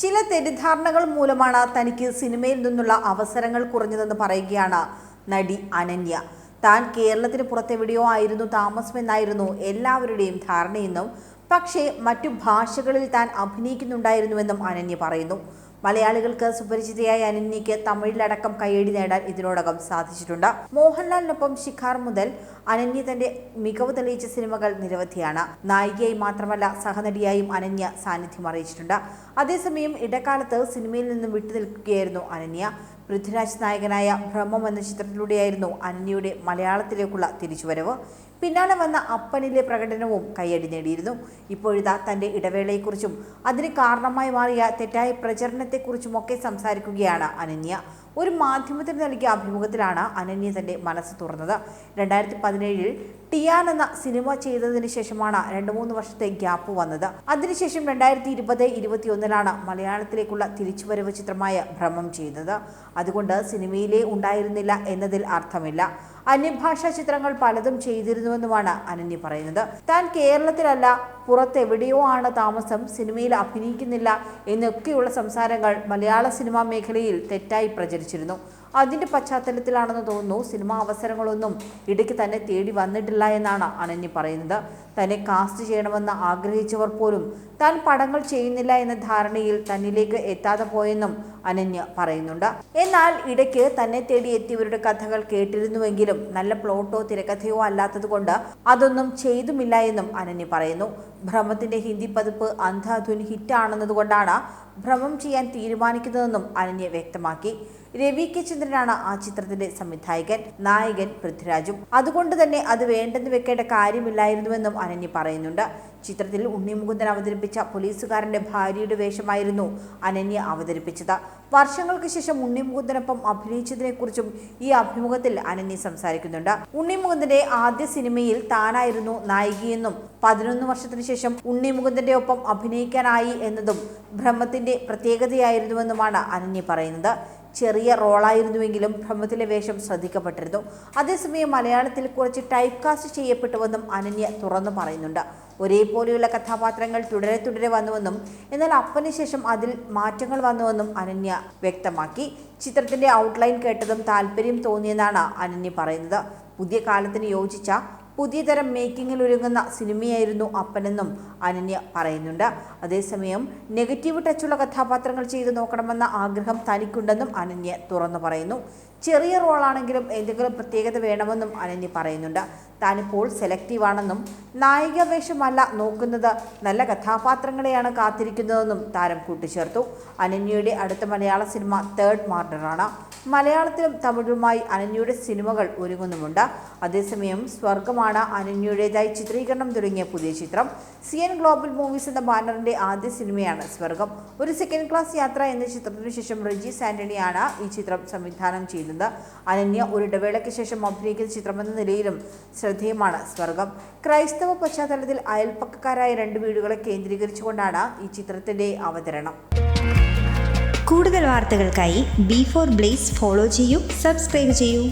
ചില തെറ്റിദ്ധാരണകൾ മൂലമാണ് തനിക്ക് സിനിമയിൽ നിന്നുള്ള അവസരങ്ങൾ കുറഞ്ഞതെന്ന് പറയുകയാണ് നടി അനന്യ. താൻ കേരളത്തിന് പുറത്തെവിടെയോ ആയിരുന്നു താമസമെന്നായിരുന്നു എല്ലാവരുടെയും ധാരണയെന്നും പക്ഷേ മറ്റു ഭാഷകളിൽ താൻ അഭിനയിക്കുന്നുണ്ടായിരുന്നുവെന്നും അനന്യ പറയുന്നു. മലയാളികൾക്ക് സുപരിചിതയായ അനന്യയ്ക്ക് തമിഴിലടക്കം കയ്യടി നേടാൻ ഇതിനോടകം സാധിച്ചിട്ടുണ്ട്. മോഹൻലാലിനൊപ്പം ശിഖാർ മുതൽ അനന്യ തന്റെ മികവ് തെളിയിച്ച സിനിമകൾ നിരവധിയാണ്. നായികയായി മാത്രമല്ല സഹനടിയായും അനന്യ സാന്നിധ്യം അറിയിച്ചിട്ടുണ്ട്. അതേസമയം ഇടക്കാലത്ത് സിനിമയിൽ നിന്നും വിട്ടുനിൽക്കുകയായിരുന്നു അനന്യ. പൃഥ്വിരാജ് നായകനായ ഭ്രമം എന്ന ചിത്രത്തിലൂടെയായിരുന്നു അനന്യയുടെ മലയാളത്തിലേക്കുള്ള തിരിച്ചുവരവ്. പിന്നാലെ വന്ന അപ്പനിലെ പ്രകടനവും കയ്യടി നേടിയിരുന്നു. ഇപ്പോഴിതാ തന്റെ ഇടവേളയെക്കുറിച്ചും അതിന് കാരണമായി മാറിയ തെറ്റായ പ്രചരണത്തെക്കുറിച്ചുമൊക്കെ സംസാരിക്കുകയാണ് അനന്യ. ഒരു മാധ്യമത്തിന് നൽകിയ അഭിമുഖത്തിലാണ് അനന്യ തന്റെ മനസ്സ് തുറന്നത്. രണ്ടായിരത്തി പതിനേഴിൽ ടിയാൻ എന്ന സിനിമ ചെയ്തതിന് ശേഷമാണ് രണ്ട് മൂന്ന് വർഷത്തെ ഗ്യാപ്പ് വന്നത്. അതിനുശേഷം രണ്ടായിരത്തി ഇരുപത് ഇരുപത്തിയൊന്നിലാണ് മലയാളത്തിലേക്കുള്ള തിരിച്ചുവരവ് ചിത്രമായ ഭ്രമം ചെയ്യുന്നത് അതുകൊണ്ട് സിനിമയിലേ ഉണ്ടായിരുന്നില്ല എന്നതിൽ അർത്ഥമില്ല. അന്യഭാഷാ ചിത്രങ്ങൾ പലതും ചെയ്തിരുന്നുവെന്നുമാണ് അനന്യ പറയുന്നത്. താൻ കേരളത്തിലല്ല പുറത്തെവിടെയോ ആണ് താമസം സിനിമയിൽ അഭിനയിക്കുന്നില്ല എന്നൊക്കെയുള്ള സംസാരങ്ങൾ മലയാള സിനിമാ മേഖലയിൽ തെറ്റായി പ്രചരിച്ചിരുന്നു. അതിന്റെ പശ്ചാത്തലത്തിലാണെന്ന് തോന്നുന്നു. സിനിമാ അവസരങ്ങളൊന്നും ഇടയ്ക്ക് തന്നെ തേടി വന്നിട്ടില്ല എന്നാണ് അനന്യ പറയുന്നത്. തന്നെ കാസ്റ്റ് ചെയ്യണമെന്ന് ആഗ്രഹിച്ചവർ പോലും താൻ പടങ്ങൾ ചെയ്യുന്നില്ല എന്ന ധാരണയിൽ തന്നിലേക്ക് എത്താതെ പോയെന്നും അനന്യ പറയുന്നുണ്ട്. എന്നാൽ ഇടയ്ക്ക് തന്നെ തേടി എത്തിയവരുടെ കഥകൾ കേട്ടിരുന്നുവെങ്കിലും നല്ല പ്ലോട്ടോ തിരക്കഥയോ അല്ലാത്തതുകൊണ്ട് അതൊന്നും ചെയ്തുമില്ല എന്നും അനന്യ പറയുന്നു. ഭ്രമത്തിന്റെ ഹിന്ദി പതിപ്പ് അന്ധാധുൻ ഹിറ്റാണെന്നതുകൊണ്ടാണ് ഭ്രമം ചെയ്യാൻ തീരുമാനിക്കുന്നതെന്നും അനന്യ വ്യക്തമാക്കി. രവി കെ ചന്ദ്രനാണ് ആ ചിത്രത്തിന്റെ സംവിധായകൻ നായകൻ പൃഥ്വിരാജും. അതുകൊണ്ട് തന്നെ അത് വേണ്ടെന്ന് വെക്കേണ്ട കാര്യമില്ലായിരുന്നുവെന്നും അനന്യ പറയുന്നുണ്ട്. ചിത്രത്തിൽ ഉണ്ണിമുകുന്ദൻ അവതരിപ്പിച്ച പോലീസുകാരന്റെ ഭാര്യയുടെ വേഷമായിരുന്നു അനന്യ അവതരിപ്പിച്ചത്. വർഷങ്ങൾക്ക് ശേഷം ഉണ്ണിമുകുന്ദനൊപ്പം അഭിനയിച്ചതിനെക്കുറിച്ചും ഈ അഭിമുഖത്തിൽ അനന്യ സംസാരിക്കുന്നുണ്ട്. ഉണ്ണിമുകുന്ദന്റെ ആദ്യ സിനിമയിൽ താനായിരുന്നു നായികയെന്നും പതിനൊന്ന് വർഷത്തിനു ശേഷം ഉണ്ണിമുകുന്ദന്റെ ഒപ്പം അഭിനയിക്കാനായി എന്നതും ഭ്രമത്തിന്റെ പ്രത്യേകതയായിരുന്നുവെന്നുമാണ് അനന്യ പറയുന്നത്. ചെറിയ റോളായിരുന്നുവെങ്കിലും ഭ്രമത്തിലെ വേഷം ശ്രദ്ധിക്കപ്പെട്ടിരുന്നു. അതേസമയം മലയാളത്തിൽ കുറച്ച് ടൈപ്പ് കാസ്റ്റ് ചെയ്യപ്പെട്ടുവെന്നും അനന്യ തുറന്നു പറയുന്നുണ്ട്. ഒരേപോലെയുള്ള കഥാപാത്രങ്ങൾ തുടരെ തുടരെ വന്നുവെന്നും എന്നാൽ അപ്പന് ശേഷം അതിൽ മാറ്റങ്ങൾ വന്നുവെന്നും അനന്യ വ്യക്തമാക്കി. ചിത്രത്തിന്റെ ഔട്ട്ലൈൻ കേട്ടതും താല്പര്യം തോന്നിയെന്നാണ് അനന്യ പറയുന്നത്. പുതിയ കാലത്തിന് യോജിച്ച പുതിയ തരം മേക്കിങ്ങിൽ ഒരുങ്ങുന്ന സിനിമയായിരുന്നു അപ്പനെന്നും അനന്യ പറയുന്നുണ്ട്. അതേസമയം നെഗറ്റീവ് ടച്ചുള്ള കഥാപാത്രങ്ങൾ ചെയ്തു നോക്കണമെന്ന ആഗ്രഹം തനിക്കുണ്ടെന്നും അനന്യ തുറന്നു പറയുന്നു. ചെറിയ റോളാണെങ്കിലും എന്തെങ്കിലും പ്രത്യേകത വേണമെന്നും അനന്യ പറയുന്നുണ്ട്. താനിപ്പോൾ സെലക്റ്റീവാണെന്നും നായിക വേഷമല്ല നോക്കുന്നത്. നല്ല കഥാപാത്രങ്ങളെയാണ് കാത്തിരിക്കുന്നതെന്നും താരം കൂട്ടിച്ചേർത്തു. അനന്യയുടെ അടുത്ത മലയാള സിനിമ തേർഡ് മാർഡറാണ് മലയാളത്തിലും തമിഴുമായി അനന്യയുടെ സിനിമകൾ ഒരുങ്ങുന്നുമുണ്ട്. അതേസമയം സ്വർഗമാണ് അനന്യയുടേതായി ചിത്രീകരണം തുടങ്ങിയ പുതിയ ചിത്രം. സി എൻ ഗ്ലോബൽ മൂവീസ് എന്ന ബാനറിന്റെ ആദ്യ സിനിമയാണ് സ്വർഗം ഒരു സെക്കൻഡ് ക്ലാസ് യാത്ര എന്ന ചിത്രത്തിനു ശേഷം റിജി സാന്റണിയാണ് ഈ ചിത്രം സംവിധാനം ചെയ്യുന്നത് അനന്യ ഒരു ഇടവേളയ്ക്ക് ശേഷം അഭിനയിക്കുന്ന ചിത്രമെന്ന നിലയിലും ശ്രദ്ധേയമാണ്. സ്വർഗം ക്രൈസ്തവ പശ്ചാത്തലത്തിൽ അയൽപ്പക്കക്കാരായ രണ്ട് വീടുകളെ കേന്ദ്രീകരിച്ചുകൊണ്ടാണ് ഈ ചിത്രത്തിന്റെ അവതരണം. കൂടുതൽ വാർത്തകൾക്കായി ബി ഫോർ ബ്ലേസ് ഫോളോ ചെയ്യൂ സബ്സ്ക്രൈബ് ചെയ്യൂ.